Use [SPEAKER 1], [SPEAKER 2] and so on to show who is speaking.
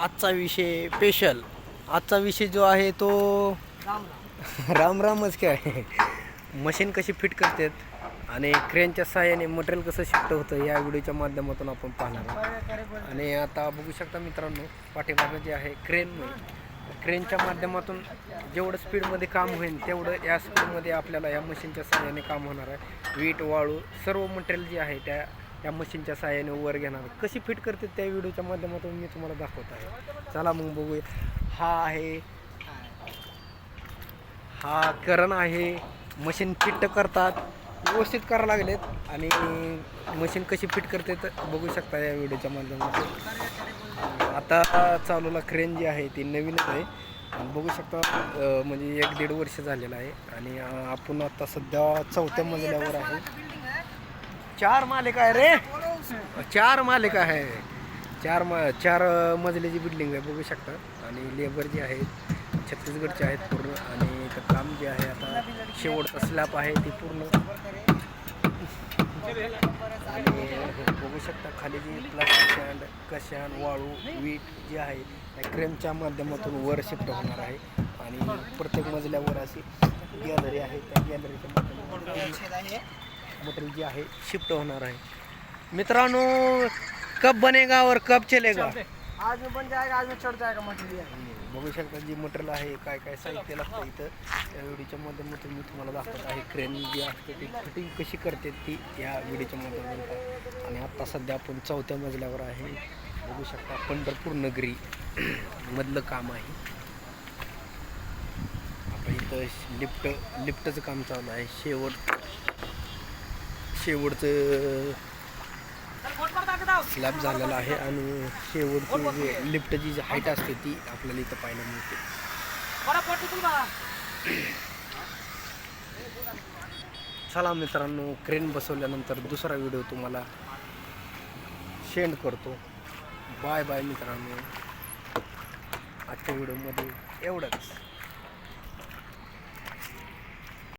[SPEAKER 1] आजचा विषय स्पेशल आजचा विषय जो आहे तो राम रामच काय आहे. मशीन कशी फिट करतात आणि क्रेनच्या सहाय्याने मटेरियल कसं शिफ्ट होतं या व्हिडिओच्या माध्यमातून आपण पाहणार आहोत. आणि आता बघू शकता मित्रांनो पाठीमागं जे आहे क्रेन क्रेनच्या माध्यमातून जेवढं स्पीडमध्ये काम होईल तेवढं या स्पीडमध्ये आपल्याला या मशीनच्या सहाय्याने काम होणार आहे. वीट वाळू सर्व मटेरियल जे आहे त्या या मशीनच्या सहाय्याने वर घेणार. कशी फिट करते त्या व्हिडिओच्या माध्यमातून मी तुम्हाला दाखवत आहे. चला मग बघूया हा आहे. हा करण आहे. मशीन फिट करतात. व्यवस्थित करा लागलेत. आणि मशीन कशी फिट करते तर बघू शकता या व्हिडिओच्या माध्यमातून. आता चालूला क्रेन जी आहे ती नवीनच आहे. बघू शकता म्हणजे एक दीड वर्ष झालेलं आहे. आणि आपण आता सध्या चौथ्या मजल्यावर आहे. चार मालिका आहे रे. चार मालिका आहे. चार मा चार मजल्याची बिल्डिंग आहे बघू शकता. आणि लेबर जे आहेत छत्तीसगडचे आहेत पूर्ण. आणि इथं काम जे आहे आता शेवटचा स्लॅब आहे ते पूर्ण. आणि बघू शकता खाली जी प्लास्टिक सँड कशान वाळू वीट जे आहे त्या क्रेमच्या माध्यमातून वर शिफ्ट होणार आहे. आणि प्रत्येक मजल्यावर अशी गॅलरी आहे. त्या गॅलरीच्या माध्यमातून मटेरियल जे आहे शिफ्ट होणार आहे. मित्रांनो कब बनेगा और कब चलेगा
[SPEAKER 2] आज में बन जाएगा आज में चढ़ जाएगा मटेरियल
[SPEAKER 1] बघू शकता जी मटेरियल आहे काय काय साहित्य लागतं इथं. त्या व्हिडिओच्या माध्यमातून मी तुम्हाला दाखवत आहे क्रेन जी असते ती फिटिंग कशी करते ती या व्हिडिओच्या माध्यमातून. आणि आत्ता सध्या आपण चौथ्या मजल्यावर आहे. बघू शकता पंढरपूर नगरी मधलं काम आहे. आता इथं लिफ्ट लिफ्टचं काम चालू आहे. शेवट शेवटचं स्लॅब झालेला आहे आणि शेवटची जे म्हणजे लिफ्टची जी हाईट असते ती आपल्याला इथं पाहायला मिळते. चला मित्रांनो क्रेन बसवल्यानंतर दुसरा व्हिडिओ तुम्हाला सेंड करतो. बाय बाय मित्रांनो. आजच्या व्हिडिओमध्ये एवढंच.